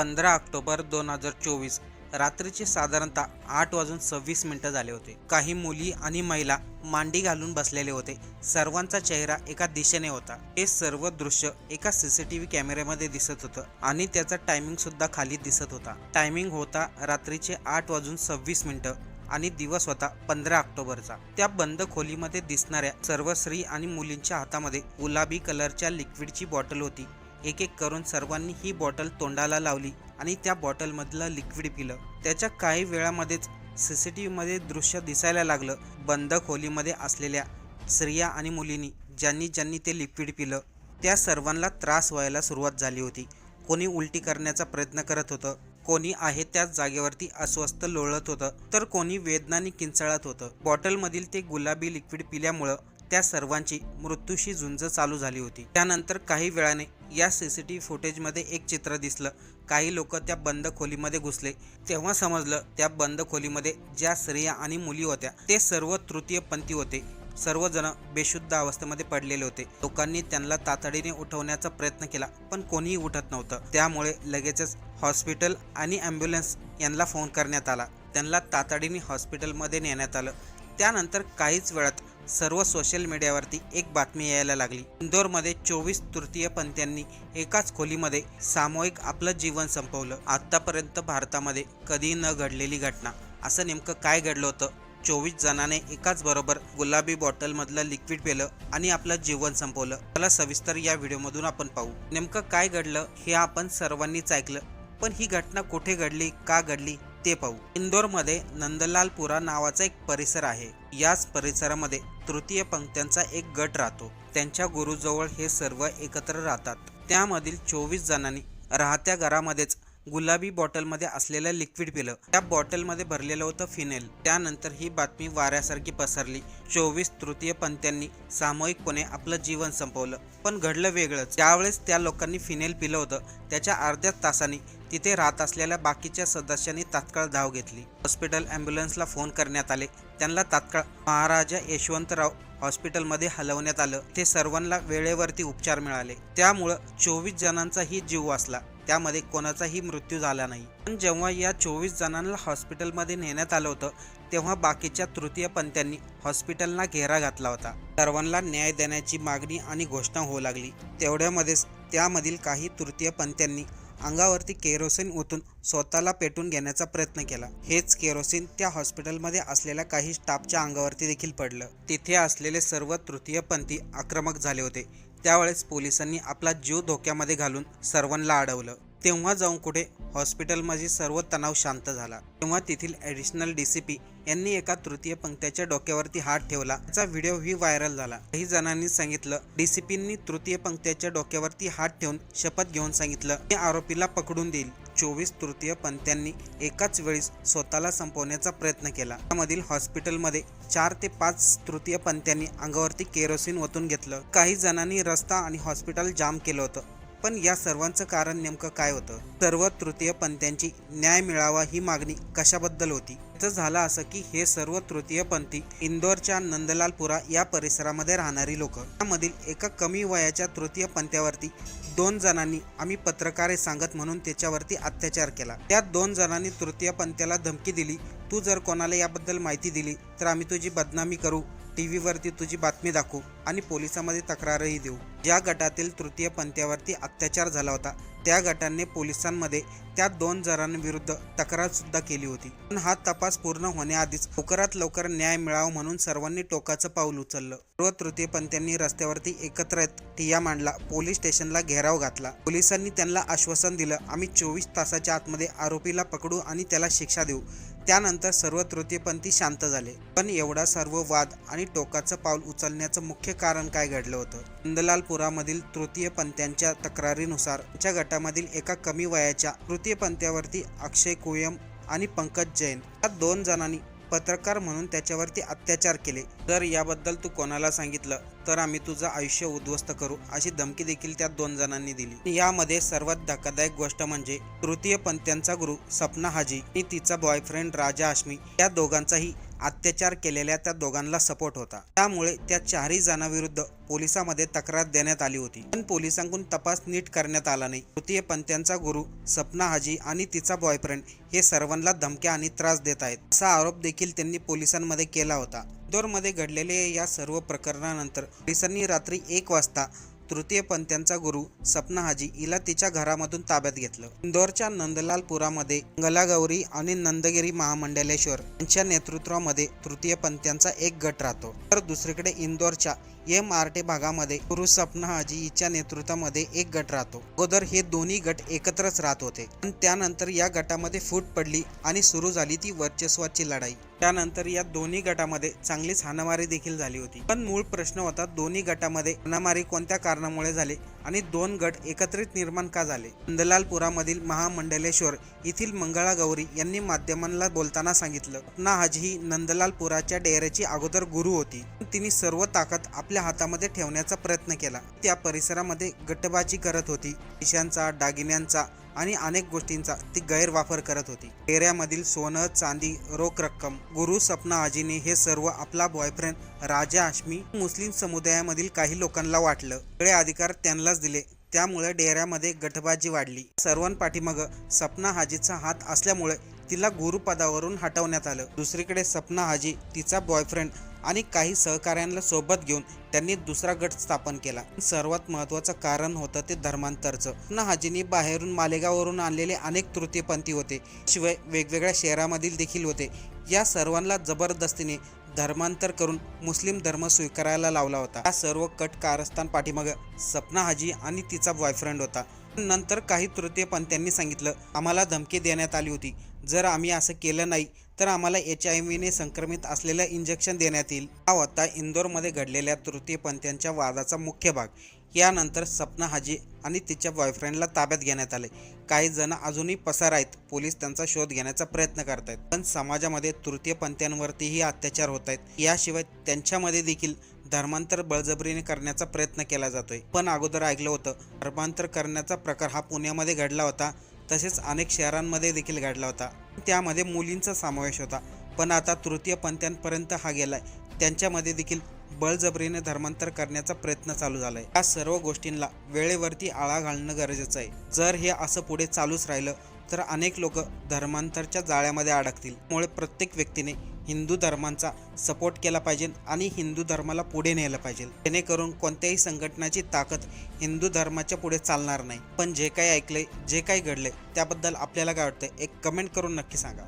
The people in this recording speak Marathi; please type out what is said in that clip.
पंधरा ऑक्टोबर दोन हजार चोवीस. रात्रीचे साधारणतः आठ वाजून सव्वीस मिनिटं झाले होते. काही मुली आणि महिला मांडी घालून बसलेले होते. सर्वांचा चेहरा एका दिशेने होता. हे सर्व दृश्य एका सीसीटीव्ही कॅमेऱ्यामध्ये दिसत होतं आणि त्याचा टायमिंग सुद्धा खाली दिसत होता. टायमिंग होता रात्रीचे आठ वाजून सव्वीस मिनिटं आणि दिवस होता पंधरा ऑक्टोबरचा. त्या बंद खोलीमध्ये दिसणाऱ्या सर्व स्त्री आणि मुलींच्या हातामध्ये गुलाबी कलरच्या लिक्विडची बॉटल होती. एक एक करून सर्वांनी ही बॉटल तोंडाला लावली आणि त्या बॉटलमधलं लिक्विड पिलं. त्याच्या काही वेळामध्येच सी सी टी व्हीमध्ये दृश्य दिसायला लागलं. बंद खोलीमध्ये असलेल्या स्त्रिया आणि मुलींनी ज्यांनी ज्यांनी ते लिक्विड पिलं त्या सर्वांना त्रास व्हायला सुरुवात झाली होती. कोणी उलटी करण्याचा प्रयत्न करत होतं कोणी आहे त्याच जागेवरती अस्वस्थ लोळत होतं तर कोणी वेदनाने किंचाळत होतं. बॉटलमधील ते गुलाबी लिक्विड पिल्यामुळं त्या सर्वांची मृत्यूशी झुंज चालू झाली होती. त्यानंतर काही वेळाने या सी सी टी व्ही फुटेजमध्ये एक चित्र दिसलं. काही लोक त्या बंद खोलीमध्ये घुसले. तेव्हा समजलं त्या बंद खोलीमध्ये ज्या स्त्रिया आणि मुली होत्या ते सर्व तृतीयपंथी होते. सर्वजण बेशुद्ध अवस्थेमध्ये पडलेले होते. लोकांनी त्यांना तातडीने उठवण्याचा प्रयत्न केला पण कोणीही उठत नव्हतं. त्यामुळे लगेचच हॉस्पिटल आणि ॲम्ब्युलन्स यांना फोन करण्यात आला. त्यांना तातडीने हॉस्पिटलमध्ये नेण्यात आलं. त्यानंतर काहीच वेळात सर्व सोशल मीडियावरती एक बातमी यायला लागली. इंदोरमध्ये चोवीस तृतीयपंथीयांनी एकाच खोलीमध्ये सामूहिक आपलं जीवन संपवलं. आतापर्यंत भारतामध्ये कधी न घडलेली घटना. असं नेमकं काय घडलं होतं? चोवीस जणाने एकाच बरोबर गुलाबी बॉटलमधलं लिक्विड पेलं आणि आपलं जीवन संपवलं. त्याला सविस्तर या व्हिडिओमधून आपण पाहू. नेमकं काय घडलं हे आपण सर्वांनीच ऐकलं. पण ही घटना कुठे घडली का घडली ते पाहू. इंदोरमध्ये नंदलालपुरा नावाचा एक परिसर आहे. याच परिसरामध्ये तृतीय पंक्त्यांचा एक गट राहतो. त्यांच्या गुरुजवळ हे सर्व एकत्र राहतात. त्यामधील चोवीस जणांनी राहत्या घरामध्येच गुलाबी बॉटलमध्ये असलेलं लिक्विड पिलं. त्या बॉटलमध्ये भरलेलं होतं फिनेल. त्यानंतर ही बातमी वाऱ्यासारखी पसरली. चोवीस तृतीय पंत्यांनी सामूहिकपणे आपलं जीवन संपवलं. पण घडलं वेगळंच. त्यावेळेस त्या लोकांनी फिनेल पिलं होतं त्याच्या अर्ध्याच तासांनी तिथे राहत असलेल्या बाकीच्या सदस्यांनी तात्काळ धाव घेतली. हॉस्पिटल ॲम्ब्युलन्सला फोन करण्यात आले. त्यांना तात्काळ महाराजा यशवंतराव हॉस्पिटलमध्ये हलवण्यात आलं. ते सर्वांना वेळेवरती उपचार मिळाले. त्यामुळं चोवीस जणांचाही जीव वाचला. त्यामध्ये कोणाचाही मृत्यू झाला नाही. पण जेव्हा या चोवीस जणांना हॉस्पिटलमध्ये नेण्यात आलं होतं तेव्हा बाकीच्या तृतीय पंथ्यांनी हॉस्पिटलला घेरा घातला होता. सर्वांना न्याय देण्याची मागणी आणि घोषणा होऊ लागली. तेवढ्यामध्येच त्यामधील काही तृतीय पंथ्यांनी अंगावरती केरोसिन ओतून स्वतःला पेटून घेण्याचा प्रयत्न केला. हेच केरोसिन त्या हॉस्पिटलमध्ये असलेल्या काही स्टाफच्या अंगावरती देखील पडलं. तिथे असलेले सर्व तृतीयपंथी आक्रमक झाले होते. त्यावेळेस पोलिसांनी आपला जीव धोक्यामध्ये घालून सर्वांना अडवलं. तेव्हा जाऊन कुठे हॉस्पिटलमध्ये सर्व तणाव शांत झाला. तेव्हा तेथील ॲडिशनल डी सी पी यांनी एका तृतीय पंक्त्याच्या डोक्यावरती हात ठेवला. त्याचा व्हिडिओही व्हायरल झाला. काही जणांनी सांगितलं डीसीपींनी तृतीय पंक्त्याच्या डोक्यावरती हात ठेवून शपथ घेऊन सांगितलं मी आरोपीला पकडून देईल. चोवीस तृतीय पंथ्यांनी एकाच वेळी स्वतःला संपवण्याचा प्रयत्न केला. त्यामधील हॉस्पिटलमध्ये चार ते पाच तृतीय पंथ्यांनी अंगावरती केरोसिन ओतून घेतलं. काही जणांनी रस्ता आणि हॉस्पिटल जाम केलं होतं. पण या सर्वांचं कारण नेमकं काय होतं? सर्व तृतीय पंथ्यांची न्याय मिळावा ही मागणी कशाबद्दल होती? तर झालं असं की हे सर्व तृतीय पंथी इंदोरच्या नंदलालपुरा या परिसरामध्ये राहणारी लोक. त्यामधील एका कमी वयाच्या तृतीय पंथ्यावरती दोन जणांनी आम्ही पत्रकारे सांगत म्हणून त्याच्यावरती अत्याचार केला. त्या दोन जणांनी तृतीय पंथ्याला धमकी दिली तू जर कोणाला याबद्दल माहिती दिली तर आम्ही तुझी बदनामी करू टी व्हीवरती तुझी बातमी दाखवू आणि पोलिसांमध्ये तक्रारही देऊ. ज्या गटातील तृतीय पंथ्यावरती अत्याचार झाला होता त्या गटाने पोलिसांमध्ये त्या दोन जणांविरुद्ध तक्रार सुद्धा केली होती. पण हा तपास पूर्ण होण्याआधीच लवकरात लवकर न्याय मिळावा म्हणून सर्वांनी टोकाचं पाऊल उचललं. सर्व तृतीय पंथ्यांनी रस्त्यावरती एकत्र येत ठिया मांडला पोलीस स्टेशनला घेराव घातला. पोलिसांनी त्यांना आश्वासन दिलं आम्ही चोवीस तासाच्या आतमध्ये आरोपीला पकडू आणि त्याला शिक्षा देऊ. त्यानंतर सर्व तृतीयपंथी शांत झाले. पण एवढा सर्व वाद आणि टोकाचं पाऊल उचलण्याचं मुख्य कारण काय घडलं होतं? नंदलालपुरामधील तृतीयपंथ्यांच्या तक्रारीनुसार त्यांच्या गटामधील एका कमी वयाच्या तृतीयपंथ्यावरती अक्षय कुयम आणि पंकज जैन या दोन जणांनी पत्रकार म्हणून त्याच्यावरती अत्याचार केले. जर याबद्दल तू कोणाला सांगितलं तर आम्ही तुझं आयुष्य उद्ध्वस्त करू अशी धमकी देखील त्या दोन जणांनी दिली. यामध्ये सर्वात धक्कादायक गोष्ट म्हणजे तृतीय पंथ्यांचा गुरु सपना हाजी आणि तिचा बॉयफ्रेंड राजा आश्मी या दोघांचाही अत्याचार केलेल्या त्या दोघांना सपोर्ट होता. त्यामुळे त्या चारही जणांविरुद्ध पोलिसांमध्ये तक्रार देण्यात आली होती. पण पोलिसांकडून तपास नीट करण्यात आला नाही. तृतीय पंत्यांचा गुरु सपना हाजी आणि तिचा बॉयफ्रेंड हे सर्वांना धमक्या आणि त्रास देत आहेत. असा आरोप देखील त्यांनी पोलिसांमध्ये केला होता. इंदोरमध्ये घडलेल्या या सर्व प्रकरणानंतर पोलिसांनी रात्री एक वाजता तृतीयपंथ्यांचा गुरु सपना हाजी हिला तिच्या घरामधून ताब्यात घेतलं. इंदोरच्या नंदलालपुरामध्ये गलागौरी आणि नंदगिरी महामंडलेश्वर यांच्या नेतृत्वामध्ये तृतीय पंथ्यांचा एक गट राहतो. तर दुसरीकडे इंदोरच्या एम आर टी भागामध्ये गुरु सपना हाजी हिच्या नेतृत्वामध्ये एक गट राहतो. अगोदर हे दोन्ही गट एकत्रच राहत होते. पण त्यानंतर या गटामध्ये फूट पडली आणि सुरू झाली ती वर्चस्वाची लढाई. त्यानंतर या दोन्ही गटामध्ये चांगलीच हाणामारी देखील झाली होती. पण मूळ प्रश्न होता दोन्ही गटामध्ये हाणामारी कोणत्या कारणामुळे झाले आणि दोन गट एकत्रित निर्माण का झाले? नंदलालपुरामधील महामंडलेश्वर येथील मंगळा गौरी यांनी माध्यमांना बोलताना सांगितलं सपना हाजी ही नंदलालपुराच्या डेऱ्याची अगोदर गुरु होती. तिने सर्व ताकद आपल्या हातामध्ये ठेवण्याचा प्रयत्न केला. त्या परिसरामध्ये गटबाजी करत होती. पैशांचा दागिन्यांचा आणि अनेक गोष्टींचा ती गैरवापर करत होती. डेऱ्यामधील सोनं चांदी रोख रक्कम गुरु सपना आजीने हे सर्व आपला बॉयफ्रेंड राजा आश्मी मुस्लिम समुदायामधील काही लोकांना वाटलं. सगळे अधिकार त्यांनाच दिले. त्यामुळे डेऱ्यामध्ये गटबाजी वाढली. सर्वांपाठीमाग सपना हाजीचा हात असल्यामुळे तिला गुरुपदावरून हटवण्यात आलं. दुसरीकडे सपना हाजी तिचा बॉयफ्रेंड आणि काही सहकाऱ्यांना सोबत घेऊन त्यांनी दुसरा गट स्थापन केला. सर्वात महत्वाचं कारण होतं ते धर्मांतरचं. सपना हाजींनी बाहेरून मालेगाववरून आणलेले अनेक तृतीयपंथी होते. शिवाय वेगवेगळ्या शहरामधील देखील होते. या सर्वांना जबरदस्तीने धर्मांतर करून मुस्लिम धर्म स्वीकारायला लावला होता. हा सर्व कट कारस्थान पाठीमाग सपना हाजी आणि तिचा बॉयफ्रेंड होता. नंतर काही तृतीयपंथ्यांनी सांगितलं आम्हाला धमकी देण्यात आली होती. जर आम्ही असं केलं नाही तर आम्हाला एच आय व्हीने संक्रमित असलेलं इंजेक्शन देण्यात येईल. हा होता इंदोरमध्ये घडलेल्या तृतीयपंथ्यांच्या वादाचा मुख्य भाग. यानंतर सपना हाजी आणि तिच्या बॉयफ्रेंडला ताब्यात घेण्यात आले. काही जण अजूनही पसार आहेत. पोलीस त्यांचा शोध घेण्याचा प्रयत्न करत आहेत पण समाजामध्ये तृतीयपंथ्यांवरतीही अत्याचार होत आहेत याशिवाय त्यांच्यामध्ये देखील धर्मांतर बळजबरीने करण्याचा प्रयत्न केला जातोय. पण अगोदर ऐकलं होतं धर्मांतर करण्याचा प्रकार हा पुण्यामध्ये घडला होता तसेच अनेक शहरांमध्ये देखील घडला होता. त्यामध्ये मुलींचा समावेश होता पण आता तृतीय पंथ्यांपर्यंत हा गेलाय. त्यांच्यामध्ये देखील बळजबरीने धर्मांतर करण्याचा प्रयत्न चालू झालाय. या सर्व गोष्टींना वेळेवरती आळा घालणं गरजेचं आहे. जर हे असं पुढे चालूच राहिलं तर अनेक लोक धर्मांतरच्या जाळ्यामध्ये अडकतील. त्यामुळे प्रत्येक व्यक्तीने हिंदू धर्मांचा सपोर्ट केला पाहिजे आणि हिंदू धर्माला पुढे नेलं पाहिजे. जेणेकरून कोणत्याही संघटनाची ताकद हिंदू धर्माच्या पुढे चालणार नाही. पण जे काही ऐकले जे काही घडले त्याबद्दल आपल्याला काय वाटतं एक कमेंट करून नक्की सांगा.